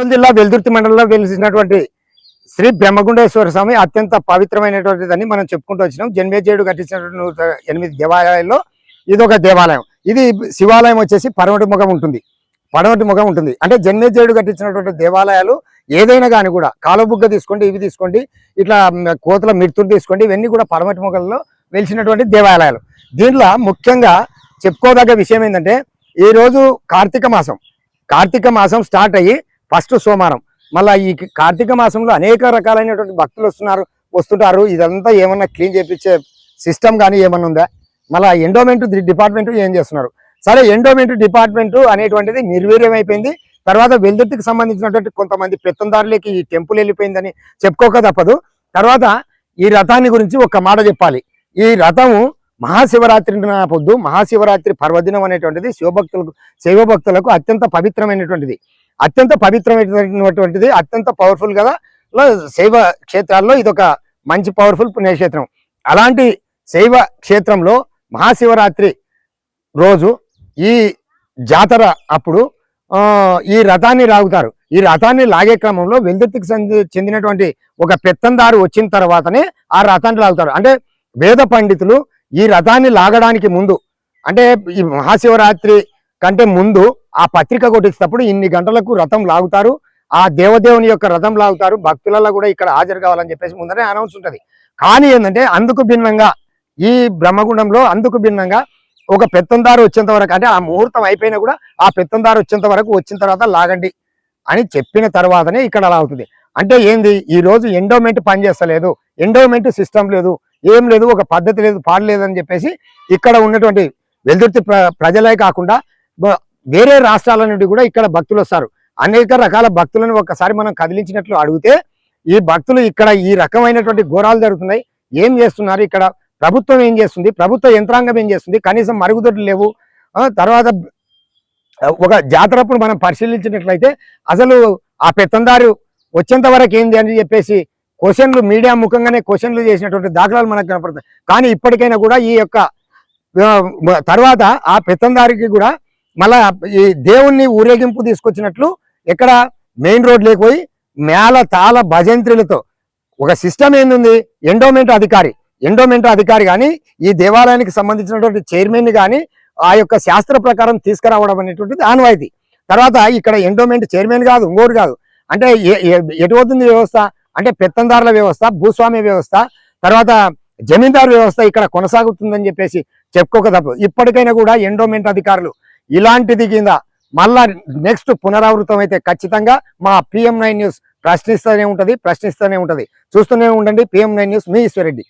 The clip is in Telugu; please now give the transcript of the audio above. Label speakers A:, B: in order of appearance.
A: కర్నూలు జిల్లా వెల్దుర్తి మండలంలో వెలిసినటువంటి శ్రీ బ్రహ్మగుండేశ్వర స్వామి అత్యంత పవిత్రమైనటువంటిదని మనం చెప్పుకుంటూ వచ్చినాం. జన్మేజయుడు కట్టించినటువంటి ఎనిమిది దేవాలయాల్లో ఇది ఒక దేవాలయం. ఇది శివాలయం వచ్చేసి పడమటి ముఖం ఉంటుంది. పడమటి ముఖం ఉంటుంది. అంటే జన్మేజయుడు కట్టించినటువంటి దేవాలయాలు ఏదైనా కానీ కూడా కాలుబుగ్గ తీసుకోండి ఇవి తీసుకోండి ఇట్లా కోతల కోతుల మిర్తులు తీసుకోండి ఇవన్నీ కూడా పడమటి ముఖంలో వెలిసినటువంటి దేవాలయాలు. దీంట్లో ముఖ్యంగా చెప్పుకోదగ్గ విషయం ఏంటంటే ఈ రోజు కార్తీక మాసం. కార్తీక మాసం స్టార్ట్ అయ్యి ఫస్ట్ సోమవారం. మళ్ళీ ఈ కార్తీక మాసంలో అనేక రకాలైనటువంటి భక్తులు వస్తున్నారు వస్తుంటారు. ఇదంతా ఏమన్నా క్లీన్ చేపించే సిస్టమ్ కానీ ఏమన్నా ఉందా? మళ్ళీ ఎండోమెంట్ డిపార్ట్మెంట్ ఏం చేస్తున్నారు? సరే ఎండోమెంట్ డిపార్ట్మెంట్ అనేటువంటిది నిర్వీర్యం అయిపోయింది. తర్వాత వెల్దుర్తికి సంబంధించినటువంటి కొంతమంది పెత్తందారులకి ఈ టెంపుల్ వెళ్ళిపోయిందని చెప్పుకోక తప్పదు. తర్వాత ఈ రథాన్ని గురించి ఒక మాట చెప్పాలి. ఈ రథము మహాశివరాత్రి నా పొద్దు మహాశివరాత్రి పర్వదినం అనేటువంటిది శివభక్తులకు శైవభక్తులకు అత్యంత పవిత్రమైనటువంటిది. అత్యంత పవిత్రమైనటువంటిది అత్యంత పవర్ఫుల్ కదా శైవ క్షేత్రాల్లో ఇదొక మంచి పవర్ఫుల్ పుణ్యక్షేత్రం అలాంటి శైవ క్షేత్రంలో మహాశివరాత్రి రోజు ఈ జాతర అప్పుడు ఈ రథాన్ని లాగుతారు. ఈ రథాన్ని లాగే క్రమంలో వెల్దుర్తికి చెంది- చెందినటువంటి ఒక పెత్తందారు వచ్చిన తర్వాతనే ఆ రథాన్ని లాగుతారు. అంటే వేద పండితులు ఈ రథాన్ని లాగడానికి ముందు అంటే ఈ మహాశివరాత్రి కంటే ముందు ఆ పత్రిక కొట్టించేటప్పుడు ఇన్ని గంటలకు రథం లాగుతారు. ఆ దేవదేవుని యొక్క రథం లాగుతారు. భక్తులలో కూడా ఇక్కడ హాజరు కావాలని చెప్పేసి ముందరే అనౌన్స్ ఉంటుంది. కానీ ఏంటంటే అందుకు భిన్నంగా ఈ బ్రహ్మగుండంలో అందుకు భిన్నంగా ఒక పెత్తందారు వచ్చేంత వరకు అంటే ఆ ముహూర్తం అయిపోయినా కూడా ఆ పెత్తందారు వచ్చేంత వరకు వచ్చిన తర్వాత లాగండి అని చెప్పిన తర్వాతనే ఇక్కడ అలా అవుతుంది. అంటే ఏంది? ఈ రోజు ఎండోమెంట్ పనిచేస్తలేదు ఎండోమెంట్ సిస్టమ్ లేదు. ఏం లేదు. ఒక పద్ధతి లేదు. పాడలేదు అని చెప్పేసి ఇక్కడ ఉన్నటువంటి వెల్దుర్తి ప్ర- ప్రజలే కాకుండా వేరే రాష్ట్రాల నుండి కూడా ఇక్కడ భక్తులు వస్తారు అనేక రకాల భక్తులను ఒకసారి మనం కదిలించినట్లు అడిగితే ఈ భక్తులు ఇక్కడ ఈ రకమైనటువంటి ఘోరాలు జరుగుతున్నాయి. ఏం చేస్తున్నారు ఇక్కడ? ప్రభుత్వం ఏం చేస్తుంది? ప్రభుత్వ యంత్రాంగం ఏం చేస్తుంది? కనీసం మరుగుదొడ్లు లేవు. తర్వాత ఒక జాతరప్పుడు మనం పరిశీలించినట్లయితే అసలు ఆ పెత్తందారు వచ్చేంత వరకు ఏంది అని చెప్పేసి క్వశ్చన్లు మీడియా ముఖంగానే క్వశ్చన్లు చేసినటువంటి దాఖలాలు మనకు కనపడతాయి. కానీ ఇప్పటికైనా కూడా ఈ యొక్క తర్వాత ఆ పెత్తందారికి కూడా మళ్ళా ఈ దేవుణ్ణి ఊరేగింపు తీసుకొచ్చినట్లు ఎక్కడ మెయిన్ రోడ్ లేకపోయి మేళ తాళ భజంత్రులతో ఒక సిస్టమ్ ఏంది ఎండోమెంట్ అధికారి. ఎండోమెంట్ అధికారి కానీ ఈ దేవాలయానికి సంబంధించినటువంటి చైర్మన్ కానీ ఆ యొక్క శాస్త్ర ప్రకారం తీసుకురావడం అనేటువంటిది ఆనవాయితీ. తర్వాత ఇక్కడ ఎండోమెంట్ చైర్మన్ కాదు ఇంకోరు కాదు. అంటే ఏ- వ్యవస్థ? అంటే పెత్తందారుల వ్యవస్థ భూస్వామ్య వ్యవస్థ తర్వాత జమీందారు వ్యవస్థ ఇక్కడ కొనసాగుతుందని చెప్పేసి చెప్పుకోక తప్పదు. ఇప్పటికైనా కూడా ఎండోమెంట్ అధికారులు ఇలాంటిది కింద మళ్ళా నెక్స్ట్ పునరావృతం అయితే ఖచ్చితంగా మా పిఎం నైన్ న్యూస్ ప్రశ్నిస్తూనే ఉంటుంది ప్రశ్నిస్తూనే ఉంటుంది. చూస్తూనే ఉండండి పిఎం నైన్ న్యూస్ మీ ఈశ్వరెడ్డి